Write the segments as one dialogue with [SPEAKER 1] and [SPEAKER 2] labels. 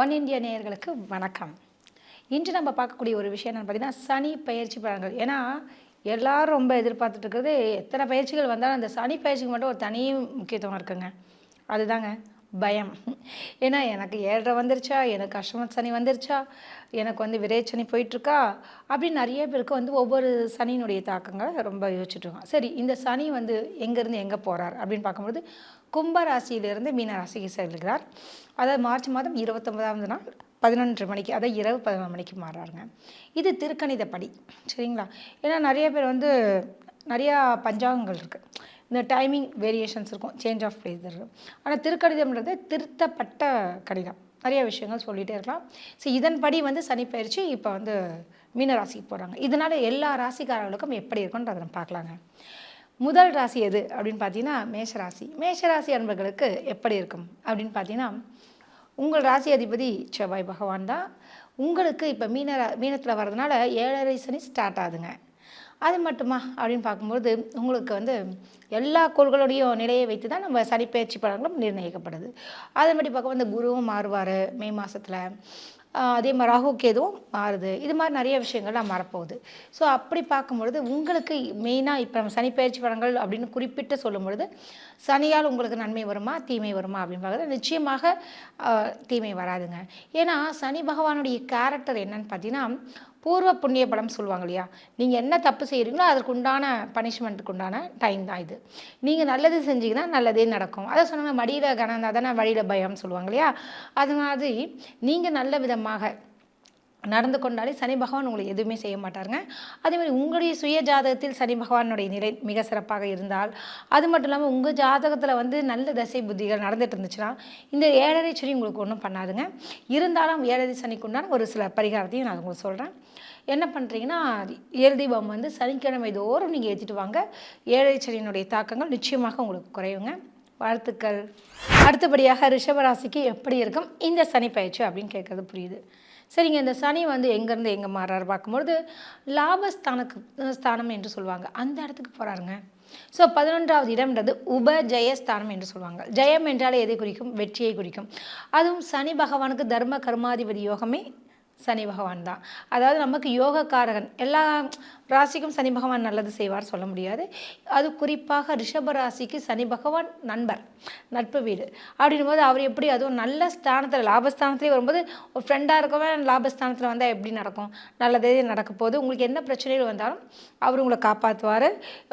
[SPEAKER 1] One India நேயர்களுக்கு வணக்கம். இன்று நம்ம பார்க்கக்கூடிய ஒரு விஷயம் என்னென்னு பார்த்தீங்கன்னா சனி பயிற்சி பலன்கள். ஏன்னா எல்லாரும் ரொம்ப எதிர்பார்த்துட்டு இருக்கிறது எத்தனை பயிற்சிகள் வந்தாலும் அந்த சனி பயிற்சிக்கு மட்டும் ஒரு தனி முக்கியத்துவம் இருக்குங்க. அதுதாங்க பயம். ஏன்னா எனக்கு ஏழரை வந்துருச்சா? எனக்கு அஷ்டம சனி வந்துருச்சா? எனக்கு வந்து விரைச்சனி போயிட்டுருக்கா? அப்படின்னு நிறைய பேருக்கு வந்து ஒவ்வொரு சனியினுடைய தாக்கங்களை ரொம்ப யோசிச்சுட்டு சரி இந்த சனி வந்து எங்கேருந்து எங்கே போகிறார் அப்படின்னு பார்க்கும்போது கும்ப ராசியிலிருந்து மீன ராசிக்கு செல்கிறார். அதாவது மார்ச் மாதம் இருபத்தொன்பதாவது நாள் பதினொன்று மணிக்கு அதாவது இரவு பதினொன்று மணிக்கு மாறுறாருங்க இது திருக்கணிதப்படி சரிங்களா? ஏன்னா நிறைய பேர் வந்து நிறையா பஞ்சாங்கங்கள் இருக்குது இந்த டைமிங் வேரியேஷன்ஸ் இருக்கும் சேஞ்ச் ஆஃப் பிளேஸ் இருக்கும் ஆனால் திருக்கணிதம்ன்றது திருத்தப்பட்ட கணிதம். நிறைய விஷயங்கள் சொல்லிகிட்டே இருக்கலாம். ஸோ இதன்படி வந்து சனி பயிற்சி இப்போ வந்து மீனராசிக்கு போகிறாங்க இதனால் எல்லா ராசிக்காரர்களுக்கும் எப்படி இருக்குன்றதை நம்ம பார்க்கலாங்க. முதல் ராசி எது அப்படின்னு பார்த்தீங்கன்னா மேஷராசி. மேஷராசி அன்பர்களுக்கு எப்படி இருக்கும் அப்படின்னு பார்த்தீங்கன்னா உங்கள் ராசி அதிபதி செவ்வாய் பகவான் தான். உங்களுக்கு இப்போ மீனரா மீனத்தில் வர்றதுனால ஏழரை சனி ஸ்டார்ட் ஆகுதுங்க. அது மட்டுமா அப்படின்னு பார்க்கும்போது உங்களுக்கு வந்து எல்லா கோள்களுடைய நிலையை வைத்து தான் நம்ம சனிப்பெயர்ச்சி பலன்களும் நிர்ணயிக்கப்படுது. அதே மாதிரி பார்க்க வந்து குருவும் மாறுவார் மே மாதத்தில் அதே மாதிரி ராகு கேதுவும் மாறுது. இது மாதிரி நிறைய விஷயங்கள்லாம் மாறப்போகுது. ஸோ அப்படி பார்க்கும்பொழுது உங்களுக்கு மெயினாக இப்போ நம்ம சனிப்பயிற்சி பலன்கள் அப்படின்னு குறிப்பிட்டு சொல்லும் பொழுது சனியால் உங்களுக்கு நன்மை வருமா தீமை வருமா அப்படின்னு பார்க்குறது நிச்சயமாக தீமை வராதுங்க. ஏன்னா சனி பகவானுடைய கேரக்டர் என்னன்னு பார்த்தீங்கன்னா பூர்வ புண்ணிய பலம் சொல்லுவாங்க இல்லையா? நீங்கள் என்ன தப்பு செய்கிறீங்களோ அதற்கு உண்டான பனிஷ்மெண்ட்டுக்கு உண்டான டைம் தான் இது. நீங்கள் நல்லது செஞ்சீங்கன்னா நல்லதே நடக்கும். அதை சொன்னாங்க மடியில் கனம் தானே வழியில் பயம் சொல்லுவாங்க இல்லையா? அது மாதிரி நீங்கள் நல்ல விதமாக நடந்து கொண்டாலே சனி பகவான் உங்களை எதுவுமே செய்ய மாட்டாருங்க. அதே மாதிரி உங்களுடைய சுய ஜாதகத்தில் சனி பகவானுடைய நிலை மிக சிறப்பாக இருந்தால் அது மட்டும் இல்லாமல் உங்கள் ஜாதகத்தில் வந்து நல்ல தசை புத்திகள் நடந்துட்டு இருந்துச்சுன்னா இந்த ஏழரை சனி உங்களுக்கு ஒன்றும் பண்ணாதுங்க. இருந்தாலும் ஏழரை சனிக்குண்டான ஒரு சில பரிகாரத்தையும் நான் உங்களுக்கு சொல்கிறேன் என்ன பண்ணுறீங்கன்னா ஏழு தீபம் வந்து சனிக்கிழமை தோறும் நீங்கள் ஏற்றிட்டு வாங்க. ஏழரை சனியினுடைய தாக்கங்கள் நிச்சயமாக உங்களுக்கு குறையுங்க வாழ்த்துக்கள். அடுத்தபடியாக ரிஷபராசிக்கு எப்படி இருக்கும்? இந்த சனி பயிற்சி அப்படின்னு கேட்குறது புரியுது. சரிங்க இந்த சனி வந்து எங்கேருந்து எங்கே மாறாரு பார்க்கும்பொழுது லாபஸ்தானக்கு ஸ்தானம் என்று சொல்லுவாங்க. அந்த இடத்துக்கு போகிறாருங்க ஸோ பதினொன்றாவது இடம்ன்றது உப ஜெயஸ்தானம் என்று சொல்லுவாங்க. ஜெயம் என்றால் எதை குறிக்கும்? வெற்றியை குறிக்கும். அதுவும் சனி பகவானுக்கு தர்ம கர்மாதிபதி யோகமே சனி பகவான் தான். அதாவது நமக்கு யோகக்காரகன் எல்லா ராசிக்கும் சனி பகவான் நல்லது செய்வார் சொல்ல முடியாது. அது குறிப்பாக ரிஷப ராசிக்கு சனி பகவான் நண்பர் நட்பு வீடு. அப்படின்னும் போது அவர் எப்படி அதுவும் நல்ல ஸ்தானத்தில் லாபஸ்தானத்துலேயே வரும்போது ஒரு ஃப்ரெண்டாக இருக்கவன் லாபஸ்தானத்தில் வந்தால் எப்படி நடக்கும்? நல்லதே நடக்க போகுது. உங்களுக்கு என்ன பிரச்சனைகள் வந்தாலும் அவர் உங்களை காப்பாற்றுவார்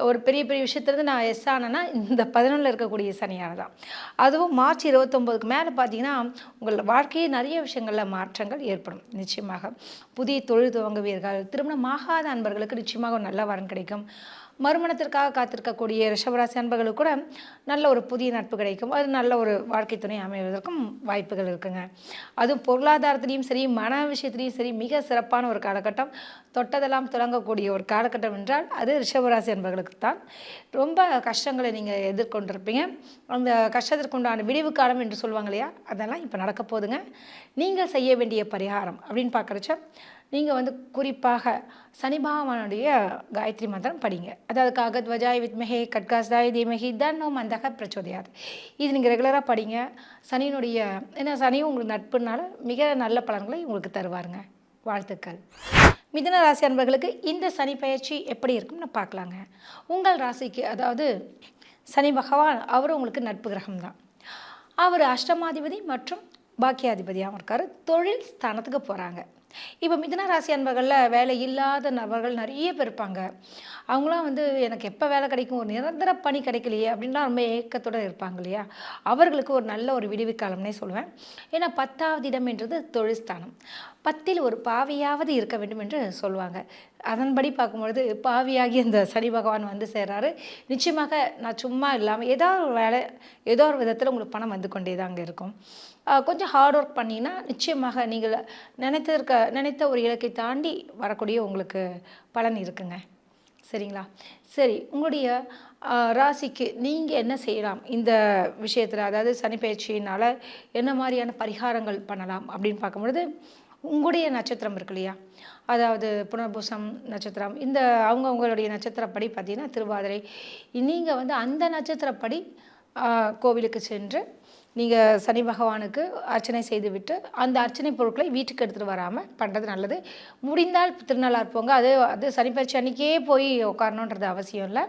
[SPEAKER 1] ஒரு பெரிய பெரிய விஷயத்துலேருந்து நான் எஸ் ஆனேன்னா இந்த பதினொன்றில் இருக்கக்கூடிய சனியார் தான். அதுவும் மார்ச் இருபத்தொம்போதுக்கு மேலே பார்த்தீங்கன்னா உங்கள் வாழ்க்கையை நிறைய விஷயங்களில் மாற்றங்கள் ஏற்படும். நிச்சயம். நிச்சயமாக. புதிய தொழில் துவங்குவீர்கள். திருமணமாகாத அன்பர்களுக்கு நிச்சயமாக ஒரு நல்ல வரன் கிடைக்கும். மறுமணத்திற்காக காத்திருக்கக்கூடிய ரிஷபராசி அன்பர்களுக்கு கூட நல்ல ஒரு புதிய நட்பு கிடைக்கும். அது நல்ல ஒரு வாழ்க்கை துணை அமைவதற்கும் வாய்ப்புகள் இருக்குங்க. அதுவும் பொருளாதாரத்திலையும் சரி மன விஷயத்திலையும் சரி மிக சிறப்பான ஒரு காலகட்டம். தொட்டதெல்லாம் தொடங்கக்கூடிய ஒரு காலகட்டம் என்றால் அது ரிஷபராசி அன்பர்களுக்கு தான். ரொம்ப கஷ்டங்களை நீங்கள் எதிர்கொண்டிருப்பீங்க. அந்த கஷ்டத்திற்கு உண்டான விடிவு காலம் என்று சொல்லுவாங்க இல்லையா? அதெல்லாம் இப்போ நடக்க போகுதுங்க. நீங்கள் செய்ய வேண்டிய பரிகாரம் அப்படின்னு பார்க்குறச்ச நீங்கள் வந்து குறிப்பாக சனி பகவானுடைய காயத்ரி மந்திரம் படிங்க. அதாவது காகத்வஜாய் வித்மஹே கட்காஸ்தாய் தீமஹி தன்னோ மந்தக பிரச்சோதயாது. இது நீங்கள் ரெகுலராக படிங்க. சனியினுடைய ஏன்னா சனியும் உங்களுக்கு நட்புனால மிக நல்ல பலன்களை உங்களுக்கு தருவாருங்க. வாழ்த்துக்கள். மிதன ராசி அன்பர்களுக்கு இந்த சனி பயிற்சி எப்படி இருக்கும்னு பார்க்கலாங்க. உங்கள் ராசிக்கு அதாவது சனி பகவான் அவரும் உங்களுக்கு நட்பு கிரகம் தான். அவர் அஷ்டமாதிபதி மற்றும் பாக்கியாதிபதியாகவும் இருக்கார். தொழில் ஸ்தானத்துக்கு போகிறாங்க இப்போ மிதன ராசி அன்பர்களில் வேலை இல்லாத நபர்கள் நிறைய பேர் இருப்பாங்க. அவங்களாம் வந்து எனக்கு எப்போ வேலை கிடைக்கும்? ஒரு நிரந்தர பணி கிடைக்கலையே அப்படின்லாம் ரொம்ப ஏக்கத்தோடு இருப்பாங்க இல்லையா? அவர்களுக்கு ஒரு நல்ல ஒரு விடுவி காலம்னே சொல்லுவேன். ஏன்னா பத்தாவது இடம் என்றது பத்தில் ஒரு பாவியாவது இருக்க வேண்டும் என்று சொல்லுவாங்க. அதன்படி பார்க்கும்பொழுது பாவியாகி இந்த சனி பகவான் வந்து சேர்றாரு. நிச்சயமாக நான் சும்மா இல்லாமல் ஏதோ ஒரு வேலை ஏதோ ஒரு விதத்தில் உங்களுக்கு பணம் வந்து கொண்டே தாங்க இருக்கும். கொஞ்சம் ஹார்ட் ஒர்க் பண்ணிங்கன்னா நிச்சயமாக நீங்கள் நினைத்திருக்க நினைத்த ஒரு இலக்கை தாண்டி வரக்கூடிய உங்களுக்கு பலன் இருக்குங்க. சரிங்களா? சரி உங்களுடைய ராசிக்கு நீங்கள் என்ன செய்யலாம்? இந்த விஷயத்தில் அதாவது சனி பயிற்சியினால் என்ன மாதிரியான பரிகாரங்கள் பண்ணலாம் அப்படின்னு பார்க்கும்பொழுது உங்களுடைய நட்சத்திரம் இருக்கு இல்லையா? அதாவது புனர்பூசம் நட்சத்திரம் இந்த அவங்கவுங்களுடைய நட்சத்திரப்படி பார்த்தீங்கன்னா திருவாதிரை. நீங்கள் வந்து அந்த நட்சத்திரப்படி கோவிலுக்கு சென்று நீங்கள் சனி பகவானுக்கு அர்ச்சனை செய்துவிட்டு அந்த அர்ச்சனை பொருட்களை வீட்டுக்கு எடுத்துகிட்டு வராமல் பண்ணுறது நல்லது. முடிந்தால் திருநள்ளாறு போங்க. அது அது சனிப்பயிற்சி அன்றைக்கே போய் உட்காரணுன்றது அவசியம் இல்லை.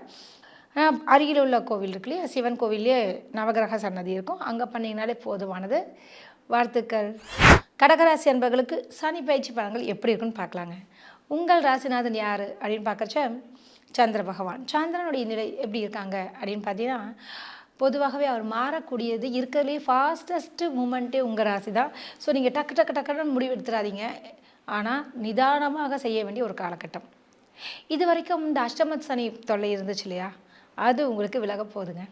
[SPEAKER 1] அருகில் உள்ள கோவில் இருக்கு இல்லையா? சிவன் கோவிலே நவகிரக சன்னதி இருக்கும். அங்கே பண்ணிங்கனாலே போதுமானது. வாழ்த்துக்கள். கடகராசி என்பவர்களுக்கு சனி பயிற்சி பலன்கள் எப்படி இருக்குன்னு பார்க்கலாங்க. உங்கள் ராசிநாதன் யார் அப்படின்னு பார்க்குறச்ச சந்திர பகவான். சந்திரனுடைய நிலை எப்படி இருக்காங்க அப்படின்னு பார்த்தீங்கன்னா பொதுவாகவே அவர் மாறக்கூடியது இருக்கிறதுலே ஃபாஸ்டஸ்ட்டு மூமெண்ட்டே உங்கள் ராசி தான் ஸோ நீங்கள் டக்கு டக்கு டக்குன்னு முடிவு எடுத்துடாதீங்க ஆனால் நிதானமாக செய்ய வேண்டிய ஒரு காலகட்டம். இது வரைக்கும் இந்த அஷ்டமத் சனி தொல்லை இருந்துச்சு இல்லையா? அது உங்களுக்கு விலக போகுதுங்க.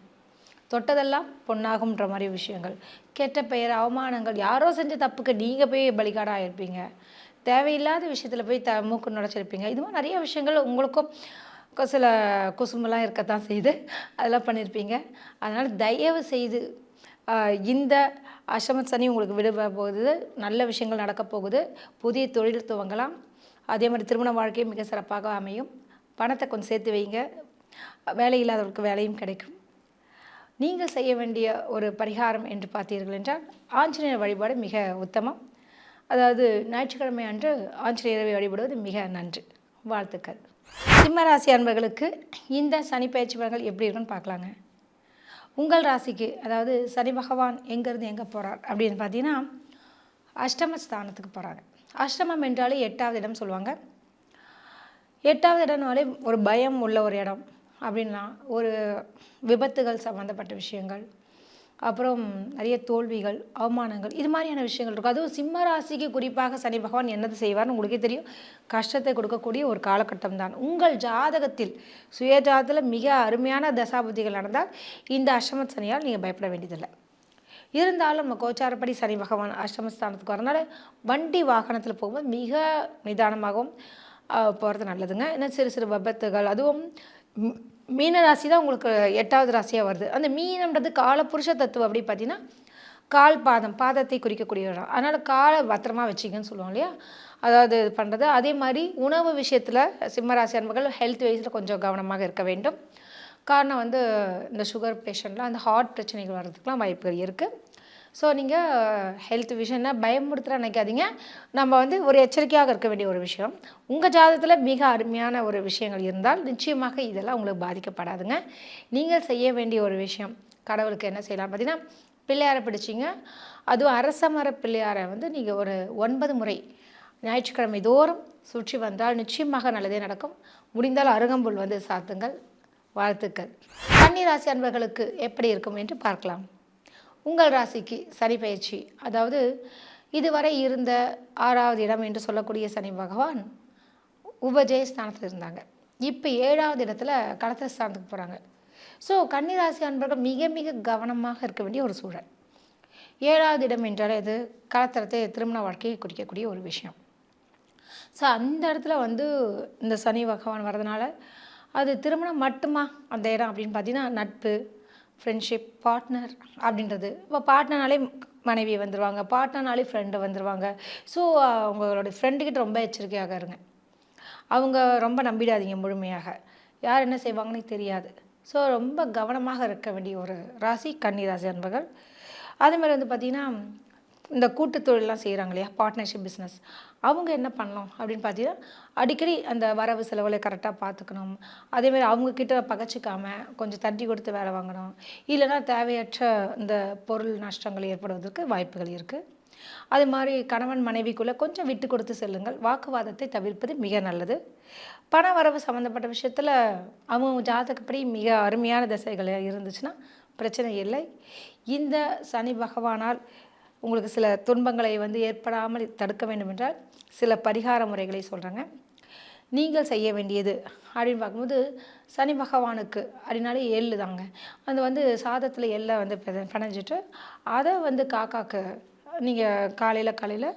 [SPEAKER 1] தொட்டதெல்லாம் பொன்னாகும்ன்ற மாதிரி விஷயங்கள். கெட்ட பெயர் அவமானங்கள் யாரோ செஞ்ச தப்புக்கு நீங்கள் போய் பலிகாடாக இருப்பீங்க தேவையில்லாத விஷயத்தில் போய் த மூக்கு நுழைச்சிருப்பீங்க. இது மாதிரி நிறைய விஷயங்கள் உங்களுக்கும் சில குசுமெல்லாம் இருக்கத்தான் செய்து அதெல்லாம் பண்ணியிருப்பீங்க அதனால் தயவு செய்து இந்த அஷ்டமத் சனி உங்களுக்கு விடுபட போகுது நல்ல விஷயங்கள் நடக்க போகுது புதிய தொழில் துவங்கலாம். அதே மாதிரி திருமண வாழ்க்கையும் மிக சிறப்பாக அமையும். பணத்தை கொஞ்சம் சேர்த்து வைங்க. வேலை இல்லாதவர்களுக்கு வேலையும் கிடைக்கும். நீங்கள் செய்ய வேண்டிய ஒரு பரிகாரம் என்று பார்த்தீர்கள் என்றால் ஆஞ்சநேயர் வழிபாடு மிக உத்தமம். அதாவது ஞாயிற்றுக்கிழமை அன்று ஆஞ்சநேயரை வழிபடுவது மிக நன்று. வாழ்த்துக்கள். சிம்மராசி அன்பர்களுக்கு இந்த சனி பயிற்சி பலன்கள் எப்படி இருக்குன்னு பார்க்கலாங்க. உங்கள் ராசிக்கு அதாவது சனி பகவான் எங்கேருந்து எங்கே போகிறார் அப்படின்னு பார்த்தீங்கன்னா அஷ்டம ஸ்தானத்துக்கு போகிறாங்க அஷ்டமம் என்றாலே எட்டாவது இடம் சொல்லுவாங்க. எட்டாவது இடம்னாலே ஒரு பயம் உள்ள ஒரு இடம். அப்படின்னா ஒரு விபத்துகள் சம்மந்தப்பட்ட விஷயங்கள். அப்புறம் நிறைய தோல்விகள் அவமானங்கள் இது மாதிரியான விஷயங்கள் இருக்கும். அதுவும் சிம்ம ராசிக்கு குறிப்பாக சனி பகவான் என்னது செய்வார்னு உங்களுக்கே தெரியும். கஷ்டத்தை கொடுக்கக்கூடிய ஒரு காலகட்டம் தான். உங்கள் ஜாதகத்தில் சுய ஜாதகத்தில் மிக அருமையான தசாபுத்திகள் நடந்தால் இந்த அஷ்டம சனியால் நீங்கள் பயப்பட வேண்டியதில்லை. இருந்தாலும் நம்ம கோச்சாரப்படி சனி பகவான் அஷ்டமஸ்தானத்துக்கு வரனால வண்டி வாகனத்தில் போகும்போது மிக நிதானமாகவும் போகிறது நல்லதுங்க. ஏன்னா சிறு சிறு விபத்துகள் அதுவும் மீன ராசி தான் உங்களுக்கு எட்டாவது ராசியாக வருது. அந்த மீனம்ன்றது காலப்புருஷ தத்துவம் அப்படி பார்த்தீங்கன்னா கால் பாதம் பாதத்தை குறிக்கக்கூடிய இடம் அதனால் காலை பத்திரமா வச்சிங்கன்னு சொல்லுவோம் இல்லையா? அதாவது இது பண்ணுறது அதே மாதிரி உணவு விஷயத்தில் சிம்மராசி அன்பர்கள் ஹெல்த் வைஸில் கொஞ்சம் கவனமாக இருக்க வேண்டும். காரணம் வந்து இந்த சுகர் பேஷண்ட்லாம் அந்த ஹார்ட் பிரச்சனைகள் வர்றதுக்கெலாம் வாய்ப்புகள் இருக்குது ஸோ நீங்கள் ஹெல்த் விஷயம்னா பயமுறுத்துற நினைக்காதீங்க. நம்ம வந்து ஒரு எச்சரிக்கையாக இருக்க வேண்டிய ஒரு விஷயம். உங்கள் ஜாதகத்தில் மிக அருமையான ஒரு விஷயங்கள் இருந்தால் நிச்சயமாக இதெல்லாம் உங்களுக்கு பாதிக்கப்படாதுங்க. நீங்கள் செய்ய வேண்டிய ஒரு விஷயம் கடவுளுக்கு என்ன செய்யலாம் பார்த்தீங்கன்னா பிள்ளையாரை பிடிச்சிங்க. அதுவும் அரச மர பிள்ளையாரை வந்து நீங்கள் ஒரு ஒன்பது முறை ஞாயிற்றுக்கிழமை தோறும் சுற்றி வந்தால் நிச்சயமாக நல்லதே நடக்கும். முடிந்தால் அருகம்புல் வந்து சாத்துங்கள். வாழ்த்துக்கள். கன்னிராசி அன்பர்களுக்கு எப்படி இருக்கும் என்று பார்க்கலாம். உங்கள் ராசிக்கு சனி பயிற்சி. அதாவது இதுவரை இருந்த ஆறாவது இடம் என்று சொல்லக்கூடிய சனி பகவான் உபஜய ஸ்தானத்தில் இருந்தாங்க. இப்போ ஏழாவது இடத்துல கடத்திர ஸ்தானத்துக்கு போகிறாங்க ஸோ கன்னிராசி அன்பர்கள் மிக மிக கவனமாக இருக்க வேண்டிய ஒரு சூழல். ஏழாவது இடம் என்றாலே இது கலத்தரத்தை திருமண வாழ்க்கையை குறிக்கக்கூடிய ஒரு விஷயம். ஸோ அந்த இடத்துல வந்து இந்த சனி பகவான் வர்றதுனால அது திருமணம் மட்டுமா அந்த இடம் அப்படின்னு பார்த்தீங்கன்னா நட்பு ஃப்ரெண்ட்ஷிப் பார்ட்னர் அப்படின்றது. இப்போ பார்ட்னர்னாலே மனைவி வந்துடுவாங்க பார்ட்னர்னாலே ஃப்ரெண்டு வந்துடுவாங்க ஸோ அவங்களோட ஃப்ரெண்டுக்கிட்ட ரொம்ப எச்சரிக்கையாக இருங்க. அவங்க ரொம்ப நம்பிடாதீங்க முழுமையாக. யார் என்ன செய்வாங்கன்னு தெரியாது. ஸோ ரொம்ப கவனமாக இருக்க வேண்டிய ஒரு ராசி கன்னி ராசி அன்பர்கள். அதே மாதிரி வந்து பார்த்திங்கன்னா இந்த கூட்டு தொழிலெலாம் செய்கிறாங்க இல்லையா? பார்ட்னர்ஷிப் பிஸ்னஸ் அவங்க என்ன பண்ணணும் அப்படின்னு பார்த்தீங்கன்னா அடிக்கடி அந்த வரவு செலவுகளை கரெக்டாக பார்த்துக்கணும். அதேமாதிரி அவங்கக்கிட்ட பகச்சிக்காம கொஞ்சம் தட்டி கொடுத்து வேலை வாங்கணும். இல்லைன்னா தேவையற்ற இந்த பொருள் நஷ்டங்கள் ஏற்படுவதற்கு வாய்ப்புகள் இருக்குது அது மாதிரி கணவன் மனைவிக்குள்ளே கொஞ்சம் விட்டு கொடுத்து செல்லுங்கள். வாக்குவாதத்தை தவிர்ப்பது மிக நல்லது. பண வரவு சம்மந்தப்பட்ட விஷயத்தில் அவங்க ஜாதகப்படி மிக அருமையான திசைகள் இருந்துச்சுன்னா பிரச்சனை இல்லை. இந்த சனி பகவானால் உங்களுக்கு சில துன்பங்களை வந்து ஏற்படாமல் தடுக்க வேண்டும் என்றால் சில பரிகார முறைகளை சொல்கிறேங்க நீங்கள் செய்ய வேண்டியது அப்படின்னு பார்க்கும்போது சனி பகவானுக்கு அப்படின்னாலே எள்ளு தாங்க. அது வந்து சாதத்தில் எள்ளை வந்து பிணைஞ்சிட்டு அதை வந்து காக்காக்கு நீங்கள் காலையில் காலையில்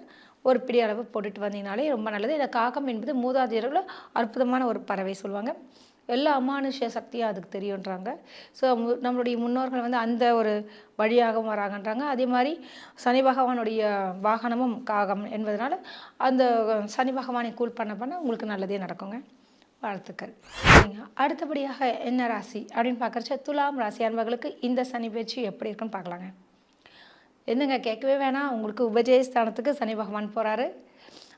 [SPEAKER 1] ஒரு பிடி அளவு போட்டுட்டு வந்தீங்கனாலே ரொம்ப நல்லது. இந்த காக்கம் என்பது மூதாதையர்கள் அற்புதமான ஒரு பறவை சொல்லுவாங்க. எல்லா அமானுஷ்ய சக்தியும் அதுக்கு தெரியுன்றாங்க. ஸோ நம்மளுடைய முன்னோர்கள் வந்து அந்த ஒரு வழியாகவும் வராங்கன்றாங்க. அதே மாதிரி சனி பகவானுடைய வாகனமும் காகம் என்பதனால அந்த சனி பகவானை கூல் பண்ண பண்ண உங்களுக்கு நல்லதே நடக்குங்க. வாழ்த்துக்கள். சரிங்க. அடுத்தபடியாக என்ன ராசி அப்படின்னு பார்க்குறச்ச துலாம் ராசி அன்பர்களுக்கு இந்த சனி பேச்சு எப்படி இருக்குன்னு பார்க்கலாங்க. என்னங்க கேட்கவே வேணாம். உங்களுக்கு உபஜயஸ்தானத்துக்கு சனி பகவான் போகிறாரு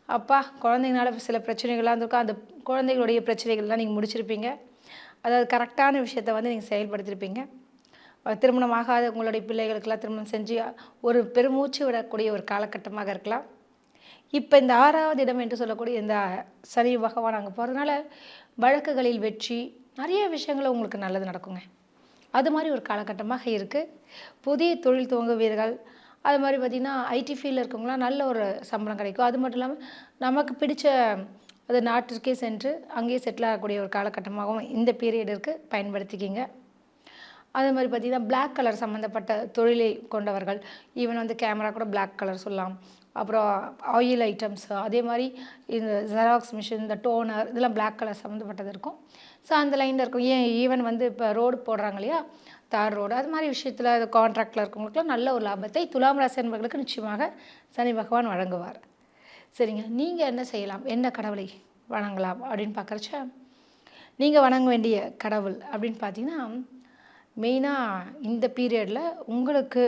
[SPEAKER 1] அப்பா குழந்தைங்களால சில பிரச்சனைகள்லாம் இருந்திருக்கும் அந்த குழந்தைகளுடைய பிரச்சனைகள்லாம் நீங்கள் முடிச்சிருப்பீங்க. அதாவது கரெக்டான விஷயத்தை வந்து நீங்கள் செயல்படுத்தியிருப்பீங்க திருமணம் ஆகாத உங்களுடைய பிள்ளைகளுக்கெல்லாம் திருமணம் செஞ்சு ஒரு பெருமூச்சு விடக்கூடிய ஒரு காலகட்டமாக இருக்கலாம். இப்போ இந்த ஆறாவது இடம் என்று சொல்லக்கூடிய இந்த சனி பகவான் அங்கே போகிறதுனால வழக்குகளில் வெற்றி நிறைய விஷயங்கள் உங்களுக்கு நல்லது நடக்குங்க. அது மாதிரி ஒரு காலகட்டமாக இருக்குது புதிய தொழில் துவங்குவீர்கள். அது மாதிரி பார்த்திங்கன்னா ஐடி ஃபீல்டில் இருக்கவங்களாம் நல்ல ஒரு சம்பளம் கிடைக்கும். அது மட்டும் இல்லாமல் நமக்கு பிடிச்ச அது நாட்டிற்கே சென்று அங்கேயே செட்டில் ஆகக்கூடிய ஒரு காலகட்டமாகவும் இந்த பீரியட் இருக்குது பயன்படுத்திக்கிங்க. அதே மாதிரி பார்த்திங்கன்னா பிளாக் கலர் சம்மந்தப்பட்ட தொழிலை கொண்டவர்கள் ஈவன் வந்து கேமரா கூட பிளாக் கலர் சொல்லலாம். அப்புறம் ஆயில் ஐட்டம்ஸ் அதே மாதிரி இந்த ஜெராக்ஸ் மிஷின் இந்த டோனர் இதெல்லாம் பிளாக் கலர் சம்மந்தப்பட்டது இருக்கும். ஸோ அந்த லைனில் இருக்கும். ஏன் ஈவன் வந்து இப்போ ரோடு போடுறாங்க இல்லையா? தார் ரோடு அது மாதிரி விஷயத்தில் அது கான்ட்ராக்டில் இருக்கவங்களுக்குலாம் நல்ல ஒரு லாபத்தை துலாம் ராசி என்பவர்களுக்கு நிச்சயமாக சனி பகவான் வழங்குவார். சரிங்க. நீங்கள் என்ன செய்யலாம்? என்ன கடவுளை வணங்கலாம் அப்படின்னு பார்க்குறச்ச நீங்கள் வணங்க வேண்டிய கடவுள் அப்படின்னு பார்த்தீங்கன்னா மெயினாக இந்த பீரியடில் உங்களுக்கு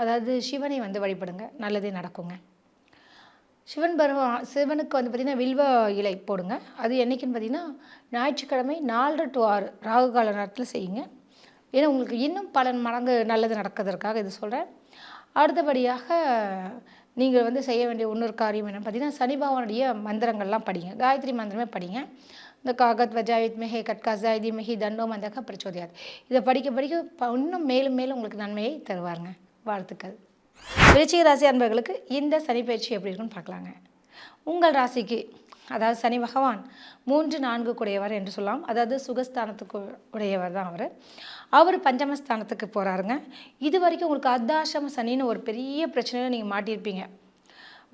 [SPEAKER 1] அதாவது சிவனை வந்து வழிபடுங்க. நல்லதே நடக்குங்க. சிவன் பருவம் சிவனுக்கு வந்து பார்த்திங்கன்னா வில்வ இலை போடுங்க. அது என்னைக்குன்னு பார்த்தீங்கன்னா ஞாயிற்றுக்கிழமை நாலரை டு ஆறு ராகு கால நேரத்தில் செய்யுங்க. ஏன்னா உங்களுக்கு இன்னும் பல மடங்கு நல்லது நடக்கிறதுக்காக இது சொல்கிறேன் அடுத்தபடியாக நீங்கள் வந்து செய்ய வேண்டிய இன்னொரு காரியம் என்னென்னு பார்த்தீங்கன்னா சனி பகவானுடைய மந்திரங்கள்லாம் படிங்க. காயத்ரி மந்திரமே படிங்க. இந்த காகத் வஜாயித் மெஹே கட்காசாயதி மெஹி தண்டோ மந்தக பிரச்சோதியாது. இதை படிக்க படிக்க இன்னும் மேலும் மேலும் உங்களுக்கு நன்மையை தருவாருங்க. வாழ்த்துக்கள். விருச்சிக ராசி அன்பர்களுக்கு இந்த சனி பயிற்சி எப்படி இருக்குன்னு பார்க்கலாங்க. உங்கள் ராசிக்கு அதாவது சனி பகவான் மூன்று நான்கு கூடையவர் என்று சொல்லலாம். அதாவது சுகஸ்தானத்துக்கு உடையவர் தான் அவர். அவர் பஞ்சமஸ்தானத்துக்கு போகிறாருங்க இது வரைக்கும் உங்களுக்கு அர்த்தாசிரம சனின்னு ஒரு பெரிய பிரச்சனையில் நீங்கள் மாட்டியிருப்பீங்க.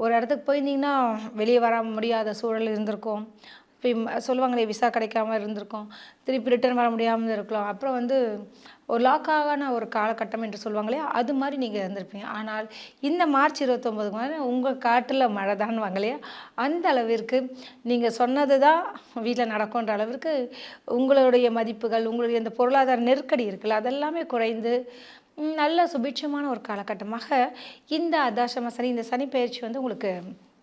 [SPEAKER 1] ஒரு இடத்துக்கு போயிருந்தீங்கன்னா வெளியே வர முடியாத சூழல் இருந்திருக்கும். இப்போ சொல்லுவாங்களே விசா கிடைக்காம இருந்திருக்கும். திருப்பி ரிட்டர்ன் வர முடியாமல் இருக்கலாம். அப்புறம் வந்து ஒரு லாக்கான ஒரு காலகட்டம் என்று சொல்லுவாங்களே அது மாதிரி நீங்கள் இருந்திருப்பீங்க. ஆனால் இந்த மார்ச் இருபத்தொம்போது மாதிரி உங்கள் காட்டில் மழை தான் வாங்கலையா அந்த அளவிற்கு நீங்கள் சொன்னது தான் வீட்டில் நடக்கும்ன்ற அளவிற்கு உங்களுடைய மதிப்புகள் உங்களுடைய இந்த பொருளாதார நெருக்கடி இருக்குல்ல அதெல்லாமே குறைந்து நல்ல சுபிட்சமான ஒரு காலகட்டமாக இந்த அதாசம சனி இந்த சனி பயிற்சி வந்து உங்களுக்கு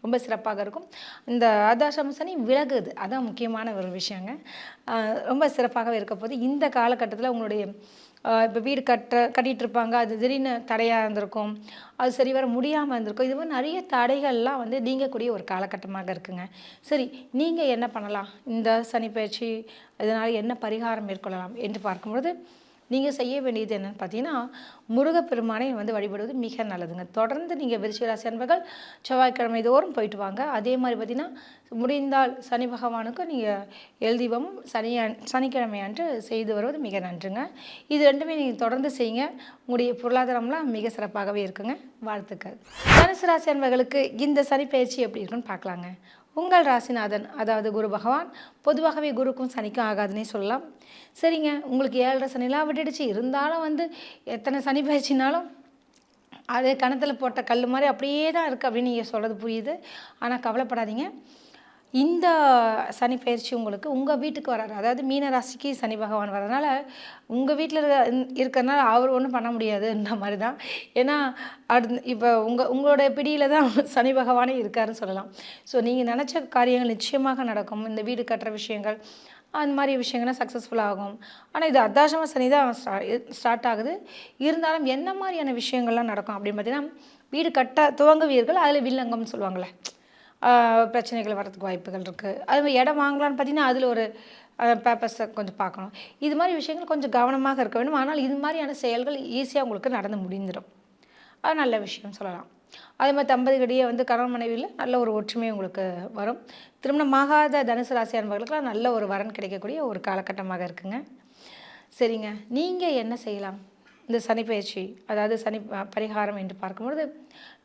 [SPEAKER 1] ரொம்ப சிறப்பாக இருக்கும். இந்த அர்த்தாசிரம சனி விலகுது. அதான் முக்கியமான ஒரு விஷயங்க. ரொம்ப சிறப்பாகவே இருக்க போது இந்த காலகட்டத்தில் உங்களுடைய இப்போ வீடு கட்ட கட்டிட்டு இருப்பாங்க. அது திடீர்னு தடையாக இருந்திருக்கும். அது சரி வர முடியாமல் இருந்திருக்கும். இது மாதிரி நிறைய தடைகள்லாம் வந்து நீங்கக்கூடிய ஒரு காலகட்டமாக இருக்குங்க. சரி நீங்கள் என்ன பண்ணலாம்? இந்த சனி பயிற்சி இதனால் என்ன பரிகாரம் மேற்கொள்ளலாம் என்று பார்க்கும்பொழுது நீங்கள் செய்ய வேண்டியது என்னென்னு பார்த்தீங்கன்னா முருகப்பெருமானை வந்து வழிபடுவது மிக நல்லதுங்க. தொடர்ந்து நீங்கள் விருச்சிகராசி அன்பர்கள் செவ்வாய்க்கிழமை தோறும் போயிட்டு வாங்க. அதே மாதிரி பார்த்தீங்கன்னா முடிந்தால் சனி பகவானுக்கு நீங்கள் எழுதிவமும் சனி சனிக்கிழமை அன்று செய்து வருவது மிக நன்றுங்க. இது ரெண்டுமே நீங்கள் தொடர்ந்து செய்யுங்க. உங்களுடைய பொருளாதாரம்லாம் மிக சிறப்பாகவே இருக்குங்க. வாழ்த்துக்கள். தனுசு ராசி அன்பர்களுக்கு இந்த சனி பயிற்சி எப்படி இருக்குன்னு பார்க்கலாங்க உங்கள் ராசிநாதன் அதாவது குரு பகவான் பொதுவாகவே குருக்கும் சனிக்கும் ஆகாதுன்னே சொல்லலாம். சரிங்க உங்களுக்கு ஏழரை சனிலாம் விட்டுடுச்சு. இருந்தாலும் வந்து எத்தனை சனி பயிற்சினாலும் அது கணத்தில் போட்ட கல் மாதிரி அப்படியே தான் இருக்குது அப்படின்னு நீங்கள் சொல்கிறது புரியுது. ஆனால் கவலைப்படாதீங்க. இந்த சனி பயிற்சி உங்களுக்கு உங்கள் வீட்டுக்கு வராரு அதாவது மீன ராசிக்கு சனி பகவான் வரதுனால உங்கள் வீட்டில் இருக்கிறதுனால அவர் ஒன்றும் பண்ண முடியாதுன்ற மாதிரி தான் ஏன்னா அடு இப்போ உங்கள் உங்களுடைய பிடியில் தான் சனி பகவானே இருக்காருன்னு சொல்லலாம். ஸோ நீங்கள் நினச்ச காரியங்கள் நிச்சயமாக நடக்கும். இந்த வீடு கட்டுற விஷயங்கள் அந்த மாதிரி விஷயங்கள்லாம் சக்ஸஸ்ஃபுல் ஆகும். ஆனால் இது அத்தாசம சனி தான் ஸ்டார்ட் ஆகுது. இருந்தாலும் என்ன மாதிரியான விஷயங்கள்லாம் நடக்கும் அப்படின்னு பார்த்தீங்கன்னா வீடு கட்ட துவங்குவீர்கள் அதில் வில்லங்கம்னு சொல்லுவாங்களே பிரச்சனைகள் வரதுக்கு வாய்ப்புகள் இருக்குது அது மாதிரி இடம் வாங்கலான்னு பார்த்தீங்கன்னா அதில் ஒரு பேப்பர்ஸை கொஞ்சம் பார்க்கணும். இது மாதிரி விஷயங்கள் கொஞ்சம் கவனமாக இருக்க வேண்டும். ஆனால் இது மாதிரியான செயல்கள் ஈஸியாக உங்களுக்கு நடந்து முடிந்துடும் அது நல்ல விஷயம் சொல்லலாம். அதே மாதிரி தம்பதிகளிடையே வந்து கணவன் மனைவியில் நல்ல ஒரு ஒற்றுமை உங்களுக்கு வரும். திருமணமாகாத தனுசு ராசி அன்பர்களுக்கெல்லாம் நல்ல ஒரு வரன் கிடைக்கக்கூடிய ஒரு காலகட்டமாக இருக்குங்க. சரிங்க. நீங்கள் என்ன செய்யலாம்? இந்த சனிப்பயிற்சி அதாவது சனி பரிகாரம் என்று பார்க்கும்பொழுது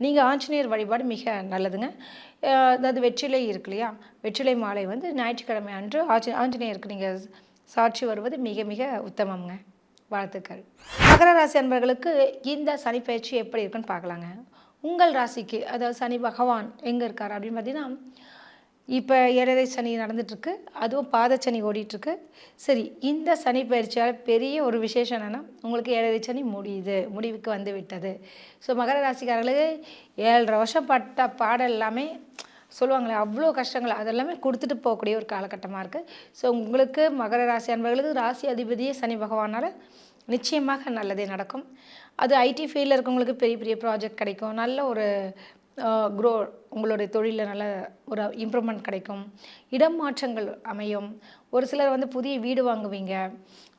[SPEAKER 1] நீங்கள் ஆஞ்சநேயர் வழிபாடு மிக நல்லதுங்க. அதாவது வெற்றிலை இருக்கு இல்லையா? வெற்றிலை மாலை வந்து ஞாயிற்றுக்கிழமை அன்று ஆஞ்ச ஆஞ்சநேயருக்கு நீங்கள் சாட்சி வருவது மிக மிக உத்தமம்ங்க. வாழ்த்துக்கள். மகர ராசி அன்பர்களுக்கு இந்த சனிப்பயிற்சி எப்படி இருக்குன்னு பார்க்கலாங்க. உங்கள் ராசிக்கு அதாவது சனி பகவான் எங்கே இருக்கார் அப்படின்னு பார்த்தீங்கன்னா இப்போ ஏழரை சனி நடந்துட்டுருக்கு. அதுவும் பாதச்சனி ஓடிட்டுருக்கு. சரி இந்த சனி பயிற்சியால் பெரிய ஒரு விசேஷம் என்னென்னா உங்களுக்கு ஏழரை சனி முடியுது. முடிவுக்கு வந்து விட்டது ஸோ மகர ராசிக்காரர்களுக்கு ஏழரை வருஷம் பட்ட பாடம் எல்லாமே சொல்லுவாங்களே அவ்வளோ கஷ்டங்கள். அதெல்லாமே கொடுத்துட்டு போகக்கூடிய ஒரு காலகட்டமாக இருக்குது ஸோ உங்களுக்கு மகர ராசி அன்பர்களுக்கு ராசி அதிபதியே சனி பகவானால் நிச்சயமாக நல்லதே நடக்கும். அது ஐடி ஃபீல்டில் இருக்கவங்களுக்கு பெரிய பெரிய ப்ராஜெக்ட் கிடைக்கும். நல்ல ஒரு க்ரோ உங்களுடைய தொழிலில் நல்ல ஒரு இம்ப்ரூவ்மெண்ட் கிடைக்கும். இடம் மாற்றங்கள் அமையும். ஒரு சிலர் வந்து புதிய வீடு வாங்குவீங்க.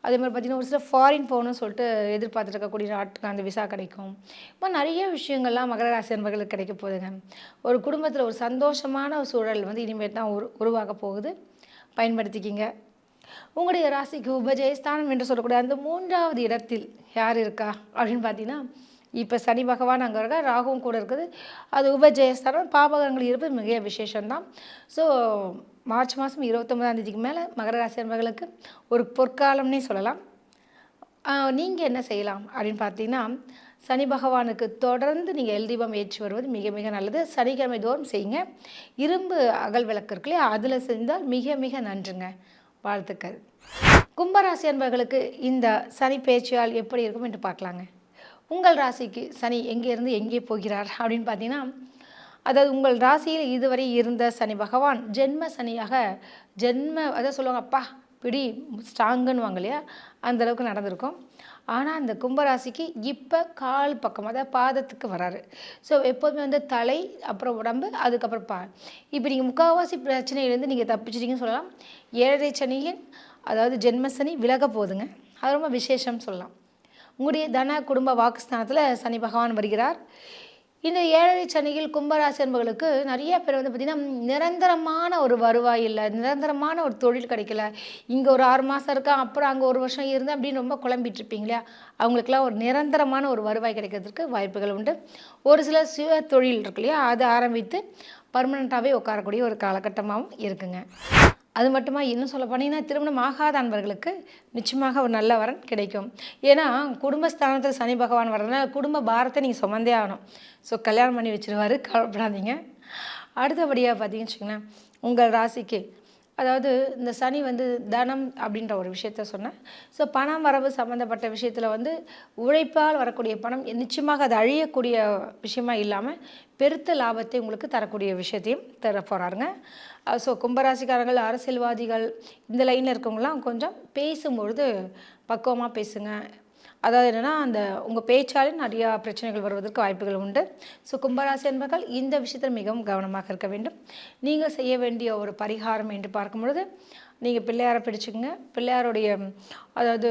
[SPEAKER 1] அதே மாதிரி பார்த்திங்கன்னா ஒரு சிலர் ஃபாரின் போகணும்னு சொல்லிட்டு எதிர்பார்த்துட்டு இருக்கக்கூடிய நாட்டுக்கு அந்த விசா கிடைக்கும். இப்போ நிறைய விஷயங்கள்லாம் மகர ராசி அன்பர்களுக்கு கிடைக்க போகுதுங்க. ஒரு குடும்பத்தில் ஒரு சந்தோஷமான ஒரு சூழல் வந்து இனிமேல் தான் உரு உருவாக போகுது. பயன்படுத்திக்கிங்க. உங்களுடைய ராசிக்கு உபஜயஸ்தானம் என்று சொல்லக்கூடிய அந்த மூன்றாவது இடத்தில் யார் இருக்கா? அப்படின்னு பார்த்தீங்கன்னா இப்போ சனி பகவான் அங்கே இருக்க ராகுவும் கூட இருக்குது. அது உபஜயஸ்தானம் பாபகங்கள் இருப்பது மிக விசேஷம்தான். ஸோ மார்ச் மாதம் இருபத்தொம்பதாம் தேதிக்கு மேலே மகர ராசி அன்பர்களுக்கு ஒரு பொற்காலம்னே சொல்லலாம். நீங்கள் என்ன செய்யலாம் அப்படின்னு பார்த்தீங்கன்னா சனி பகவானுக்கு தொடர்ந்து நீங்கள் எல் தீபம் ஏற்றி வருவது மிக மிக நல்லது. சனிக்கிழமை தோறும் செய்யுங்க. இரும்பு அகல் விளக்கு இருக்கு இல்லையா அதில் செஞ்சால் மிக மிக நன்றுங்க. வாழ்த்துக்கள். கும்பராசி அன்பர்களுக்கு இந்த சனி பேச்சியால் எப்படி இருக்கும் என்று பார்க்கலாங்க. உங்கள் ராசிக்கு சனி எங்கேருந்து எங்கே போகிறார் அப்படின்னு பார்த்தீங்கன்னா அதாவது உங்கள் ராசியில் இதுவரை இருந்த சனி பகவான் ஜென்ம சனியாக ஜென்ம அதான் சொல்லுவாங்க அப்பா பிடி ஸ்ட்ராங்குன்னு வாங்க இல்லையா அந்தளவுக்கு நடந்திருக்கும். ஆனால் அந்த கும்பராசிக்கு இப்போ கால் பக்கம் அதாவது பாதத்துக்கு வராரு. ஸோ எப்போதுமே வந்து தலை அப்புறம் உடம்பு அதுக்கப்புறம் பா. இப்போ நீங்கள் முக்கால்வாசி பிரச்சனையிலேருந்து நீங்கள் தப்பிச்சிட்டிங்கன்னு சொல்லலாம். ஏழரை சனியின் அதாவது ஜென்மசனி விலக போகுதுங்க. அது ரொம்ப விசேஷம் சொல்லலாம். உங்களுடைய தன குடும்ப வாக்குஸ்தானத்தில் சனி பகவான் வருகிறார். இந்த ஏழரை சனியில் கும்பராசி என்பவர்களுக்கு நிறைய பேர் வந்து பார்த்திங்கன்னா நிரந்தரமான ஒரு வருவாய் இல்லை நிரந்தரமான ஒரு தொழில் கிடைக்கல. இங்கே ஒரு ஆறு மாதம் இருக்கா அப்புறம் அங்கே ஒரு வருஷம் இருந்து அப்படின்னு ரொம்ப குழம்பிட்டு இருப்பீங்க இல்லையா? அவங்களுக்குலாம் ஒரு நிரந்தரமான ஒரு வருவாய் கிடைக்கிறதுக்கு வாய்ப்புகள் உண்டு. ஒரு சில சுய தொழில் இருக்கு இல்லையா அதை ஆரம்பித்து பர்மனண்ட்டாகவே உட்காரக்கூடிய ஒரு காலகட்டமாகவும் இருக்குங்க. அது மட்டுமா இன்னும் சொல்ல போனீங்கன்னா திருமணம் ஆகாத அன்பர்களுக்கு நிச்சயமாக ஒரு நல்ல வரன் கிடைக்கும். ஏன்னா குடும்பஸ்தானத்தில் சனி பகவான் வர்றதுனால குடும்ப பாரத்தை நீங்கள் சுமந்தே ஆகணும். ஸோ கல்யாணம் பண்ணி வச்சுருவாரு கவலைப்படாதீங்க. அடுத்தபடியாக பார்த்தீங்கன்னு வச்சுக்கோங்களேன் உங்கள் ராசிக்கு அதாவது இந்த சனி வந்து தனம் அப்படின்ற ஒரு விஷயத்த சொன்னேன் ஸோ பணம் வரவு சம்மந்தப்பட்ட விஷயத்தில் வந்து உழைப்பால் வரக்கூடிய பணம் நிச்சயமாக அது அழியக்கூடிய விஷயமா இல்லாமல் பெருத்த லாபத்தை உங்களுக்கு தரக்கூடிய விஷயத்தையும் தர போகிறாருங்க ஸோ கும்பராசிக்காரங்கள் அரசியல்வாதிகள் இந்த லைனில் இருக்கவங்களாம் கொஞ்சம் பேசும்பொழுது பக்குவமாக பேசுங்க. அதாவது என்னென்னா அந்த உங்கள் பேச்சாலே நிறையா பிரச்சனைகள் வருவதற்கு வாய்ப்புகள் உண்டு. ஸோ கும்பராசி என்பர்கள் இந்த விஷயத்தில் மிகவும் கவனமாக இருக்க வேண்டும். நீங்கள் செய்ய வேண்டிய ஒரு பரிகாரம் என்று பார்க்கும் பொழுது நீங்கள் பிள்ளையாரை பிடிச்சிக்கங்க. பிள்ளையாருடைய அதாவது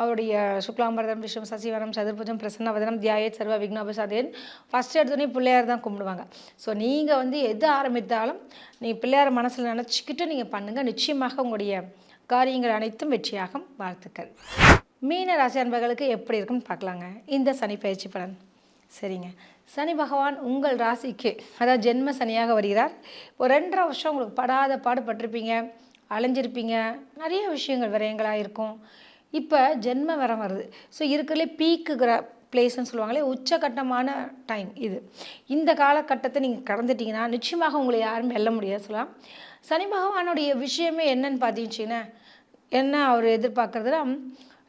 [SPEAKER 1] அவருடைய சுக்லாம்பரதம் விஷ்ணு சசிவனம் சதுர்புஜம் பிரசன்னவதனம் தியாய சர்வ விக்னோபசாதேன் ஃபஸ்ட் எடுத்தோடனே பிள்ளையார் தான் கும்பிடுவாங்க. ஸோ நீங்கள் வந்து எது ஆரம்பித்தாலும் நீங்கள் பிள்ளையாரை மனசில் நினச்சிக்கிட்டு நீங்கள் பண்ணுங்கள் நிச்சயமாக உங்களுடைய காரியங்கள் அனைத்தும் வெற்றியாகும். வாழ்த்துக்கள். மீன ராசி அன்பர்களுக்கு எப்படி இருக்குன்னு பார்க்கலாங்க. இந்த சனி பயிற்சி பலன். சரிங்க. சனி பகவான் உங்கள் ராசிக்கு அதாவது ஜென்ம சனியாக வருகிறார். ஒரு ரெண்டரை வருஷம் உங்களுக்கு படாத பாடுபட்டிருப்பீங்க அலைஞ்சிருப்பீங்க நிறைய விஷயங்கள் விரயங்களாக இருக்கும். இப்போ ஜென்ம வரம் வருது. ஸோ இருக்கிறதுலே பீக்கு கிர பிளேஸ்ன்னு சொல்லுவாங்களே உச்சகட்டமான டைம் இது. இந்த காலகட்டத்தை நீங்கள் கடந்துட்டிங்கன்னா நிச்சயமாக உங்களை யாரும் வெல்ல முடியாது சொல்லலாம். சனி பகவானுடைய விஷயமே என்னன்னு பார்த்தீங்கன்னா என்ன அவர் எதிர்பார்க்குறதுனா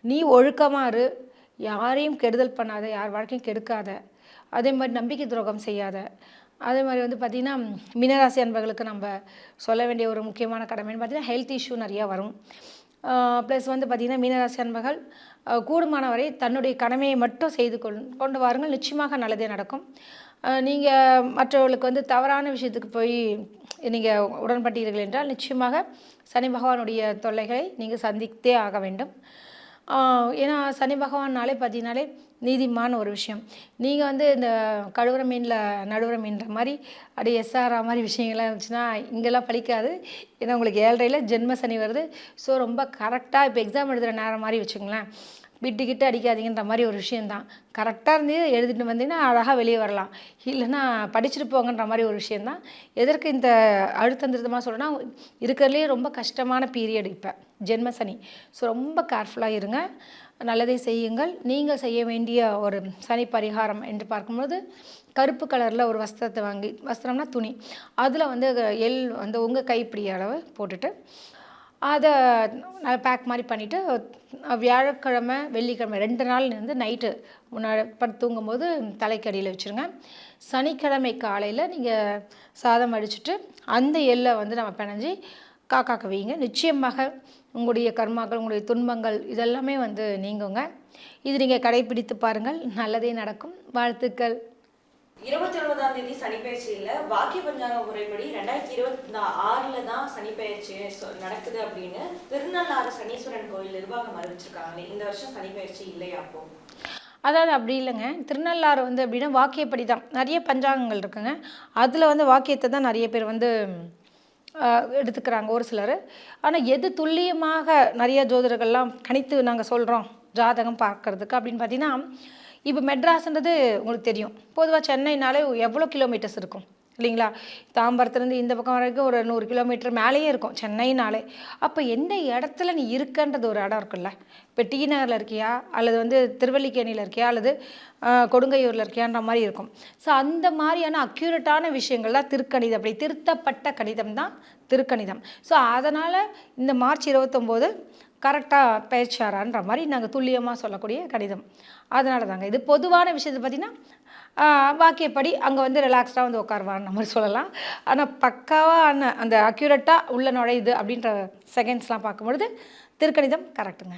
[SPEAKER 1] நீ ஒழுக்கமாக இரு. யாரையும் கெடுதல் பண்ணாத யார் வாழ்க்கையும் கெடுக்காத. அதே மாதிரி நம்பிக்கை துரோகம் செய்யாத. அதே மாதிரி வந்து பார்த்திங்கன்னா மீனராசி அன்பர்களுக்கு நம்ம சொல்ல வேண்டிய ஒரு முக்கியமான கடமைன்னு பார்த்திங்கன்னா ஹெல்த் இஷ்யூ நிறையா வரும். ப்ளஸ் வந்து பார்த்திங்கன்னா மீனராசி அன்பர்கள் கூடுமானவரை தன்னுடைய கடமையை மட்டும் செய்து கொள் கொண்டு வாருங்கள். நிச்சயமாக நல்லதே நடக்கும். நீங்கள் மற்றவர்களுக்கு வந்து தவறான விஷயத்துக்கு போய் நீங்கள் உடன்பட்டீர்கள் என்றால் நிச்சயமாக சனி பகவானுடைய தொல்லைகளை நீங்கள் சந்தித்தே ஆக வேண்டும். ஏன்னா சனி பகவான்னாலே பார்த்தீங்கனாலே நீதிமான ஒரு விஷயம். நீங்கள் வந்து இந்த கழுவுற மீனில் நடுவுற மீன்ற மாதிரி அப்படியே எஸ்ஆரா மாதிரி விஷயங்கள்லாம் இருந்துச்சுன்னா இங்கெல்லாம் பழிக்காது. ஏன்னா உங்களுக்கு ஏழரையில் ஜென்ம சனி வருது. ஸோ ரொம்ப கரெக்டாக இப்போ எக்ஸாம் எழுதுகிற நேரம் மாதிரி வச்சுங்களேன் விட்டு கிட்டு அடிக்காதீங்கன்ற மாதிரி ஒரு விஷயந்தான். கரெக்டாக இருந்து எழுதிட்டு வந்தீங்கன்னா அழகாக வெளியே வரலாம். இல்லைன்னா படிச்சுட்டு போங்கன்ற மாதிரி ஒரு விஷயந்தான். எதற்கு இந்த அழுத்தம் திருத்தமாக சொல்கிறேன்னா இருக்கிறதுலே ரொம்ப கஷ்டமான பீரியட் இப்போ. ஜென்ம சனி. ஸோ ரொம்ப கேர்ஃபுல்லாக இருங்க. நல்லதை செய்யுங்கள். நீங்கள் செய்ய வேண்டிய ஒரு சனி பரிகாரம் என்று பார்க்கும்போது கருப்பு கலரில் ஒரு வஸ்திரத்தை வாங்கி வஸ்திரம்னா துணி. அதில் வந்து எள் வந்து உங்கள் கைப்பிடி அளவு போட்டுட்டு அதை பேக் மாதிரி பண்ணிவிட்டு வியாழக்கிழமை வெள்ளிக்கிழமை ரெண்டு நாள் வந்து நைட்டு முன்னாடி படுத்து தூங்கும்போது தலைக்கடியில் வச்சுருங்க. சனிக்கிழமை காலையில் நீங்கள் சாதம் அடிச்சுட்டு அந்த எள்ளை வந்து நம்ம பிணைஞ்சி காக்காக்க வைங்க நிச்சயமாக உங்களுடைய கர்மாக்கள் உங்களுடைய துன்பங்கள் இதெல்லாமே வந்து நீங்குங்க. இது நீங்கள் கடைப்பிடித்து பாருங்கள். நல்லதே நடக்கும். வாழ்த்துக்கள்.
[SPEAKER 2] இருபத்தி ஒன்பதாம் தேதி சனிப்பெயர்ச்சியில வாக்கிய பஞ்சாங்க முறைப்படி ரெண்டாயிரத்தி இருபத்தி ஆறுல தான் சனிப்பெயர்ச்சி நடக்குது அப்படின்னு திருநள்ளாறு சனீஸ்வரன் கோயில் நிர்வாகம் அறிவிச்சிருக்காங்களே இந்த வருஷம் சனிப்பெயர்ச்சி இல்லையா அப்போ?
[SPEAKER 1] அதாவது அப்படி இல்லைங்க. திருநள்ளாறு வந்து அப்படின்னா வாக்கியப்படி தான். நிறைய பஞ்சாங்கங்கள் இருக்குங்க. அதில் வந்து வாக்கியத்தை தான் நிறைய பேர் வந்து எடுத்துக்கிறாங்க ஒரு சிலர். ஆனால் எது துல்லியமாக நிறைய ஜோதிடர்கள்லாம் கணித்து நாங்கள் சொல்கிறோம் ஜாதகம் பார்க்கறதுக்கு அப்படின்னு பார்த்தீங்கன்னா இப்போ மெட்ராஸ்ன்றது உங்களுக்கு தெரியும். பொதுவாக சென்னைனாலே எவ்வளோ கிலோமீட்டர்ஸ் இருக்கும்? இல்லைங்களா? தாம்பரத்துலேருந்து இந்த பக்கம் வரைக்கும் ஒரு நூறு கிலோமீட்டர் மேலேயே இருக்கும் சென்னைனாலே. அப்போ எந்த இடத்துல நீ இருக்கன்றது ஒரு இடம் இருக்குல்ல? இப்போ டி நகரில் இருக்கியா? அல்லது வந்து திருவல்லிக்கேணியில் இருக்கியா? அல்லது கொடுங்கையூரில் இருக்கியான்ற மாதிரி இருக்கும். ஸோ அந்த மாதிரியான அக்யூரேட்டான விஷயங்கள்லாம் திருக்கணிதம். அப்படி திருத்தப்பட்ட கணிதம் தான் திருக்கணிதம். ஸோ அதனால் இந்த மார்ச் இருபத்தொம்போது கரெக்டாக பேச்சாரான்ற மாதிரி நாங்கள் துல்லியமாக சொல்லக்கூடிய கணிதம் அதனால தாங்க. இது பொதுவான விஷயத்தை பார்த்திங்கன்னா வாக்கியப்படி அங்கே வந்து ரிலாக்ஸ்டாக வந்து உட்காருவான்ற மாதிரி சொல்லலாம். ஆனால் பக்காவான அந்த அக்யூரேட்டாக உள்ள நுழையுது அப்படின்ற செகண்ட்ஸ்லாம் பார்க்கும்பொழுது திருக்கணிதம் கரெக்டுங்க